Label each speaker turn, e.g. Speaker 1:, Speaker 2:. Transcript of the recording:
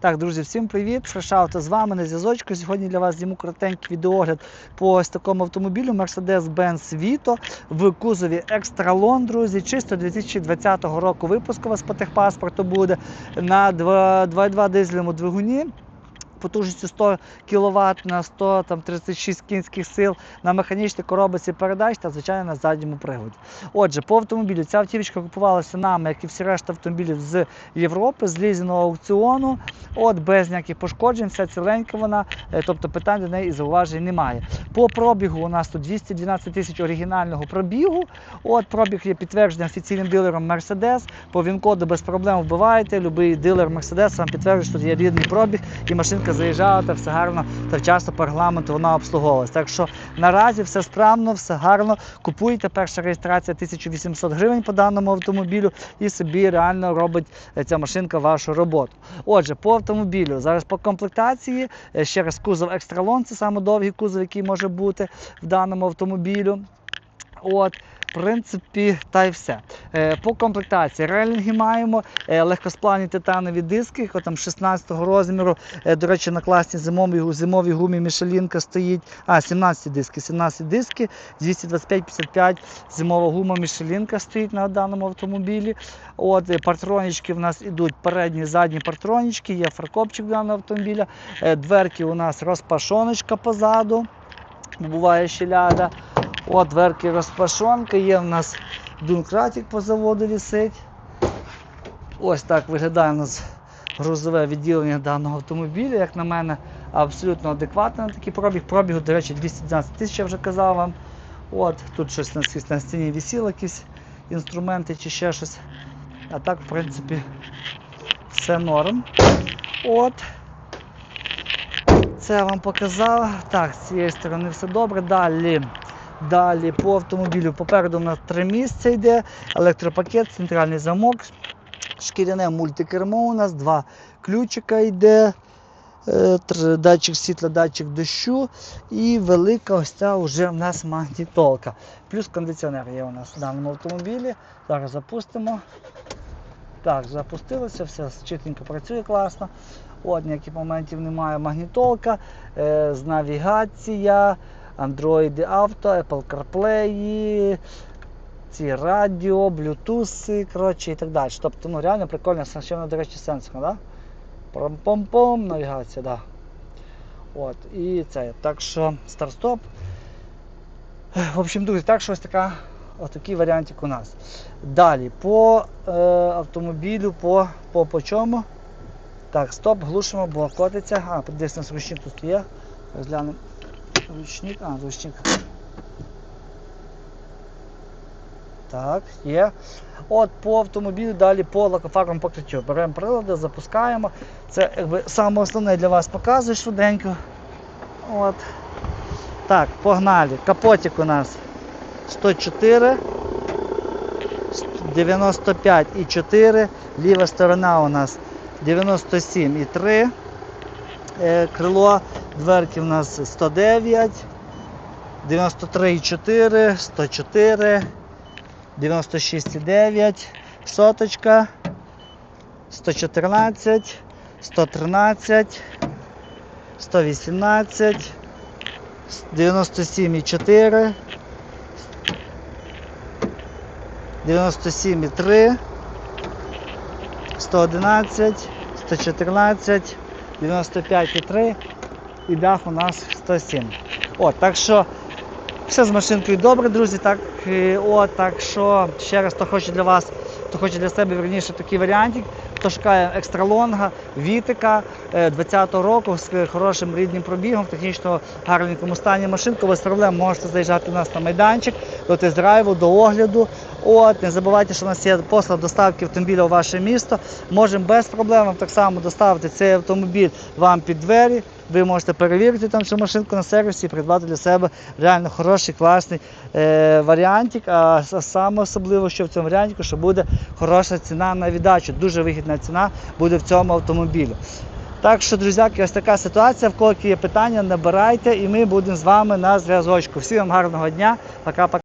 Speaker 1: Так, друзі, всім привіт! Шашауто з вами на зв'язочку. Сьогодні для вас зніму коротенький відеогляд по ось такому автомобілю Mercedes-Benz Vito в кузові Extralon, друзі. Чисто 2020 року випуску у вас по техпаспорту буде на 2,2 дизельному двигуні. Потужністю 100 кВт на 136 кінських сил на механічній коробці передач та, звичайно, на задньому приводі. Отже, по автомобілю ця автівочка купувалася нами, як і всі решта автомобілів з Європи, з лізіного аукціону. От без ніяких пошкоджень, вся ціленька вона, е, тобто питань до неї і зауважень немає. По пробігу у нас тут 212 тисяч оригінального пробігу. От пробіг є підтверджений офіційним дилером Mercedes. По він-коду без проблем вбиваєте. Любий дилер Mercedes вам підтверджує, що є рідний пробіг і машинка заїжджала, та все гарно та вчасно по регламенту вона обслуговувалась. Так що наразі все справно, все гарно. Купуєте перша реєстрація 1800 гривень по даному автомобілю і собі реально робить е, ця машинка вашу роботу. Отже, по автомобілю зараз по комплектації е, ще раз кузов Екстралон, це саме кузов, який може бути в даному автомобілю. От, принципі, та й все. Е, по комплектації релінги маємо, е, легкосплавні титанові диски, там 16-го розміру. Е, до речі, на класній зимовій, зимовій гумі Мішелінка стоїть. А, 17 диски, 17 диски, 225-55 зимова гума Мішелінка стоїть на даному автомобілі. От, Партронічки в нас ідуть передні, задні партронічки, є фаркопчик даного автомобіля. Дверки у нас розпашоночка позаду. Буває щеляда. От дверки розпашонка, є в нас дункратик по заводу висить. Ось так виглядає у нас грузове відділення даного автомобіля. Як на мене, абсолютно адекватно на такий пробіг. Пробігу, до речі, 212 тисяч, я вже казав вам. От, Тут щось на, на стіні висіло, якісь інструменти чи ще щось. А так, в принципі, все норм. От. Це я вам показав. Так, з цієї сторони все добре. Далі. Далі по автомобілю попереду у нас три місця йде, електропакет, центральний замок, шкіряне мультикермо у нас, два ключика йде, е, датчик світла, датчик дощу і велика ось ця вже в нас магнітолка. Плюс кондиціонер є у нас в даному автомобілі. Зараз запустимо. Так, запустилося, все чітенько працює класно. От, ніяких моментів немає. Магнітолка, е, з навігація. Android Auto, Apple CarPlay, ці радіо, Bluetooth, коротше, і так далі. Тобто, ну, реально прикольно, вона, до речі, сенсорна, да? Пом-пом-пом, навігація, да. От, і це. Так що старт-стоп. В общем, друзі, так що ось така, ось такий варіантик у нас. Далі, по е, автомобілю, по, по, по чому? Так, стоп, глушимо, бо котиться. А, у нас ручник тут є. Розглянемо. Ручник, а, ручник. Так, є. От по автомобілю, далі по лакофарбовому покриттю. Беремо прилади, запускаємо. Це якби саме основне для вас показую швиденько. От. Так, погнали. Капотик у нас 104, 95,4. Ліва сторона у нас 97,3. Е, Крило Дверки у нас 109, 93,4, 104, 96,9, соточка, 114, 113, 118, 97,4, 97,3, 111, 114, 95,3 і дах у нас 107. От, так що все з машинкою добре, друзі. Так, е, от, так що ще раз, хто хоче для вас, хто хоче для себе верніше такий варіантик, хто шукає екстралонга, вітика е, 20-го року з хорошим рідним пробігом, в технічно гарненькому стані машинку, без проблем можете заїжджати до нас на майданчик, до тест-драйву, до огляду. От, не забувайте, що у нас є послуга доставки автомобіля у ваше місто. Можемо без проблем так само доставити цей автомобіль вам під двері. Ви можете перевірити там цю машинку на сервісі і придбати для себе реально хороший, класний е, варіантик. А саме особливо, що в цьому варіанті, що буде хороша ціна на віддачу. Дуже вигідна ціна буде в цьому автомобілі. Так що, друзяки, ось така ситуація. В кого є питання, набирайте, і ми будемо з вами на зв'язочку. Всім вам гарного дня. Пока-пока.